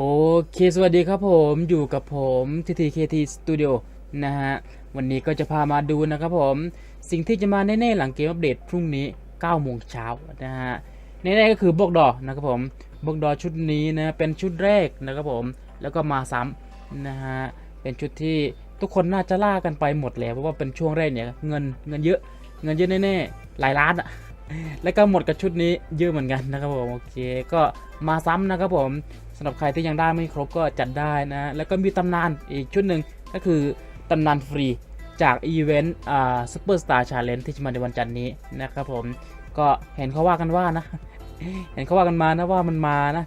โอเค สวัสดีครับผมอยู่กับผม TTKT Studio นะฮะ วันนี้ก็จะพามาดูนะครับผม สิ่งที่จะมาแน่ๆหลังเกมอัปเดตพรุ่งนี้9โมงเช้านะฮะแน่ๆก็คือบล็อกดอนะครับผมบล็อกดอชุดนี้นะเป็นชุดแรกนะครับผม แล้วก็มาซ้ำนะฮะ เป็นชุดที่ทุกคนน่าจะล่ากันไปหมดแล้วเพราะว่าเป็นช่วงแรกเนี่ยเงินเงินเยอะเงินเยอะแน่ๆหลายล้านอะ แล้วก็หมดกับชุดนี้เยอะเหมือนกันนะครับผมโอเคก็มาซ้ำนะครับผมสำหรับใครที่ยังได้ไม่ครบก็จัดได้นะ แล้วก็มีตำนานอีกชุดหนึ่งก็คือตำนานฟรีจากอีเวนต์อ่าซูเปอร์สตาร์ชาเลนจ์ที่จะมาในวันจันทร์นี้นะครับผมก็เห็นเขาว่ากันว่านะ เห็นเขาว่ากันมานะว่ามันมานะ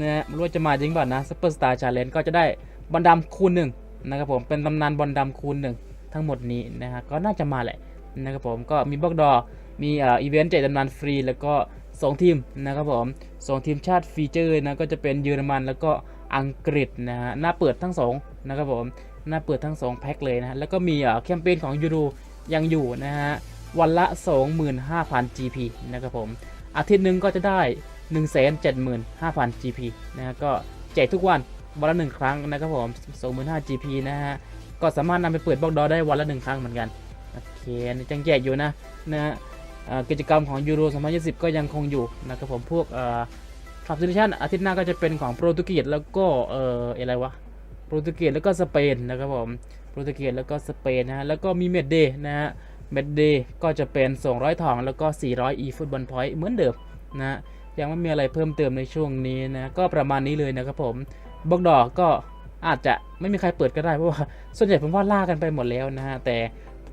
นะไม่รู้ว่าจะมาจริงเปล่านะซูเปอร์สตาร์ชาเลนจ์ก็จะได้บอลดำคูณหนึ่งนะครับผมเป็นตำนานบอลดำคูณหนึ่งทั้งหมดนี้นะฮะก็น่าจะมาแหละนะครับผมก็มีบล็อกดอ มีอ่ออีเวนต์แจกตำนานฟรี แล้วก็ 2 ทีมนะครับผมสองทีมชาติฟีเจอร์นะก็จะเป็นเยอรมันแล้วก็อังกฤษนะฮะหน้าเปิดทั้ง2นะครับผมหน้าเปิดทั้ง 2 แพ็คเลยนะแล้วก็มีอ่อแคมเปญของยูโรยังอยู่นะฮะวันละ 25,000 GP นะครับผมอาทิตย์หนึ่งก็จะได้ 175,000 GP นะฮะก็แจกทุกวันวันละหนึ่งครั้งนะครับผม25,000 GP นะฮะก็สามารถนำไปเปิดบล็อกดอได้วันละหนึ่งครั้งเหมือนกันโอเคจังแจกอยู่นะนะ กิจกรรมของยูโร 2020 ก็ยังคงอยู่นะครับผมพวกฟับซิลิชันอาทิตย์หน้าก็จะเป็นของโปรตุเกสแล้วก็เอ่ออะไรวะโปรตุเกสแล้วก็สเปนนะครับผมโปรตุเกสแล้วก็สเปนนะฮะแล้วก็มีเมดเดย์นะฮะเมดเดย์ก็จะเป็น 200ทองแล้วก็ 400 e ฟุตบอลพอยต์เหมือนเดิมนะฮะยังไม่มีอะไรเพิ่มเติมในช่วงนี้นะก็ประมาณนี้เลยนะครับผมบล็อกดอกก็อาจจะไม่มีใครเปิดก็ได้เพราะว่าส่วนใหญ่ผมว่าล่ากันไปหมดแล้วนะฮะแต่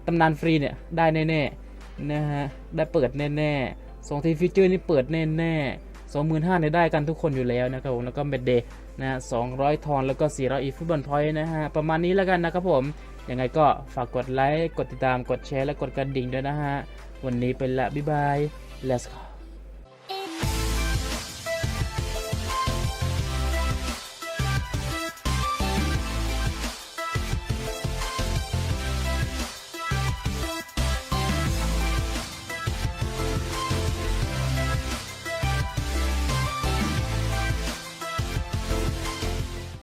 ตำนานฟรีเนี่ยได้แน่ๆ นะฮะ ได้เปิดแน่ๆสองทีฟีเจอร์นี่เปิดแน่ๆสองหมื่นห้าเนี่ยได้กันทุกคนอยู่แล้วนะครับผมแล้วก็เบ็ดเดย์นะฮะสองร้อยทอนแล้วก็สี่ร้อยอีฟุตบอลพอยต์นะฮะ ประมาณนี้แล้วกันนะครับผม ยังไงก็ฝากกดไลค์ กดติดตาม กดแชร์ และกดกระดิ่งด้วยนะฮะ วันนี้ไปละ บ๊ายบาย let's go